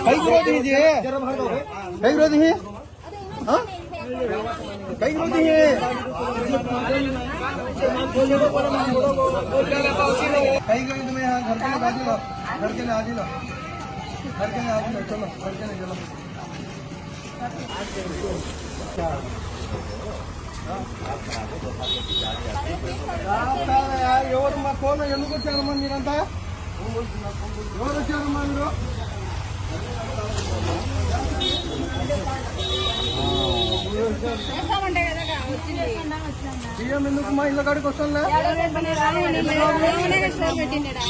कई विरोधी है कई विरोधी है हाँ? कई विरोधी है कई विरोधी में यहाँ घर के लिए बाजी लो घर के लिए आज लो घर के लिए आज लो चलो घर के लिए चलो ఎవరు మా ఫోన్ ఎందుకు వచ్చారమ్మా మీరంతా ఎవరు వచ్చారమ్మా మీరు బియ్యం ఎందుకు మా ఇళ్ళ కాడికి వస్తానులే?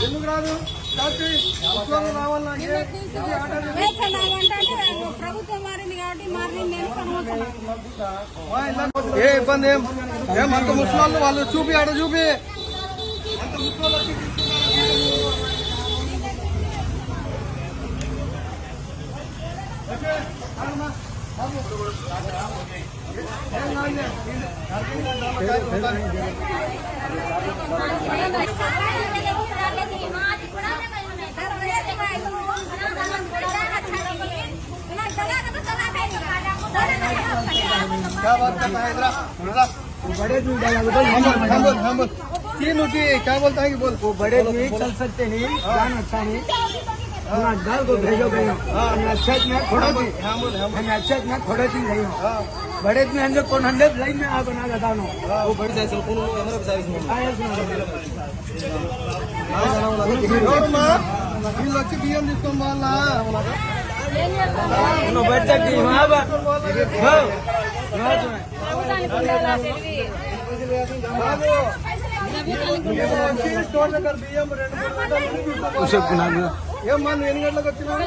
ఎందుకు రాదు? రాత్రి ఉద్యోగం రావాలా ఏ- కాబట్టి ఇబ్బంది ఏం? ఏం అంత ముసలి వాళ్ళు చూపి ఆడ చూపి. అంత ముసలోళ్ళు क्या बात करता है इधर बड़े डाला हम तीन उठी क्या बोलता है? कि बोल वो बड़े भी चल सकते नहीं जान अच्छा नहीं હું આ દલ को भेजो गई हूँ अक्षत में थोड़ा दिन मैंने अक्षत में थोड़े दिन गई हूँ बड़े दिन अंदर कौन अंदर लाइन में आ बना देता हूँ वो बड़ी साइज कौन हमारे साइज में आया सुनो ఈ లక్ష బియ్యం తీసుకోం వాళ్ళ నువ్వు బట్టకి బాబా ఉసే గుణా ఏమ్మా నువ్వు ఎన్ని గంటలకు వచ్చినావు?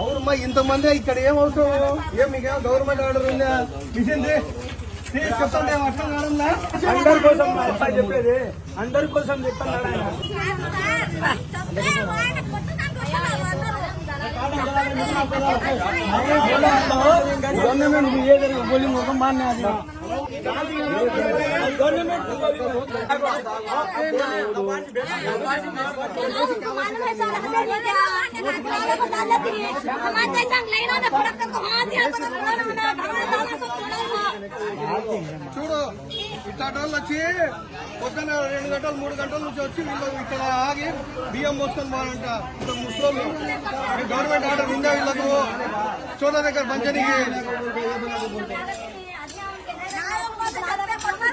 అవునమ్మా ఇంతమంది ఇక్కడ ఏం అవసరం? ఏం మీకేమో గవర్నమెంట్ ఆర్డర్ ఉందా? మిషన్ చెప్పండి అర్థం కాదంలా అందరి కోసం చెప్పేది. అందరి కోసం చెప్తాను గవర్నమెంట్ ఏదైనా బౌలింగ్ ఒక మాన్యాది చూడు ఇట్లాంటి వచ్చి పొద్దున రెండు గంటలు మూడు గంటల నుంచి వచ్చి వీళ్ళు ఇక్కడ ఆగి బియ్యం మోసుకొని పోవాలంట. ముస్లింలు గవర్నమెంట్ ఆర్డర్ ఉందా వీళ్ళకు? చూడ దగ్గర పంచనీకి.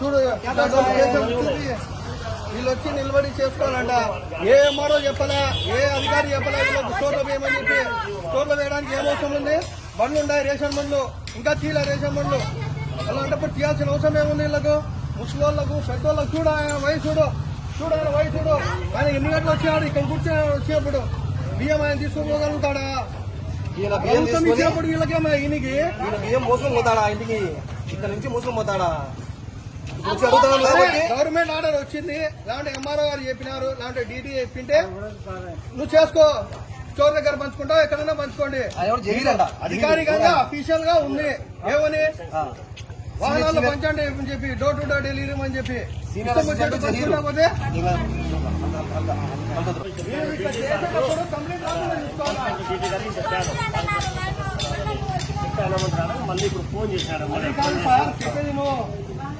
చూపి. వీళ్ళు వచ్చి నిలబడి చేసుకోవాలంట. ఏ మరో చెప్పలే? ఏ అధికారి చెప్పలే? వీళ్ళకి స్టోర్లో వేయమని చెప్పి స్టోర్లో వేయడానికి ఏం అవసరం ఉంది? బండ్లు ఉన్నాయి రేషన్ బండ్లు. ఇంకా తీల రేషన్ బండ్లు. అలాంటప్పుడు తీయాల్సిన అవసరం ఏముంది వీళ్ళకు? ముసలోళ్ళకు పెద్దోళ్ళకు చూడు ఆయన వయసు చూడు. చూడు ఆయన వయసు చూడు. ఆయన ఎన్ని గంటలు వచ్చాడు? ఇక్కడ కూర్చొని వచ్చినప్పుడు బియ్యం ఆయన తీసుకోగలుగుతాడా ప్రభుత్వం ఇచ్చినప్పుడు వీళ్ళకేమో ఈయనకి? బియ్యం మోసుకొని పోతాడా? ఇంటికి? ఇక్కడ నుంచి మోసుకొని పోతాడా? గవర్నమెంట్ ఆర్డర్ వచ్చింది. లేదంటే ఎంఆర్ఓ గారు చెప్పినారు లేదంటే డీటీ చెప్పింటే నువ్వు చేసుకో. స్టోర్ దగ్గర పంచుకుంటావు ఎక్కడైనా పంచుకోండి. అధికారికంగా అఫీషియల్గా ఉంది. ఏమని? వాహనాల్లో పంచండి అని చెప్పి డోర్ టు డోర్ డెలివరీ అని చెప్పి. ఇష్టం వచ్చినట్టు పంచుకుంటా పోతే? మీరు ఇక్కడ చేసేటప్పుడు కంప్లీట్ డాక్యుమెంట్ తీసుకోవాలా? మళ్ళీ ఇప్పుడు ఫోన్ చేశాడు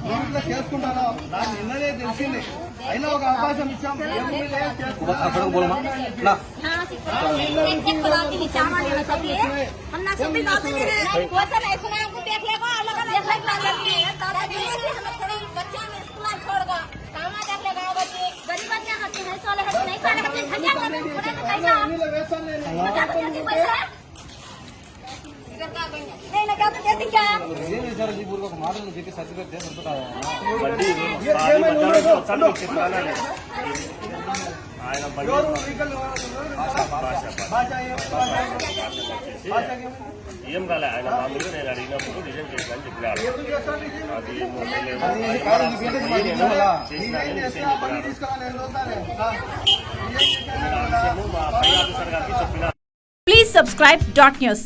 అది కాదు సార్ చెప్పేది నువ్వు నువ్వు ఇట్లా చేసుకుంటాను నాకు నిన్ననే తెలిసింది అయినా ఒక అవకాశం ఇచ్చాం ఏముంది లే, చేసుకుంటా. అక్కడ పోలమా నా हमने सभी बातें मेरे वैसा नहीं सुना हमको देख लेगा अलग अलग देख लेगा बच्चा में स्कूल छोड़गा कामा देख लेगा बच्चे गरीब చెప్పి సర్టిఫికేట్ ఆయన ఏం కాలే ఆయన మామూలుగా నేను అడిగినప్పుడు రిజైన్ చేశాను చెప్పాడు అది ప్లీజ్ సబ్స్క్రైబ్ డాట్ న్యూస్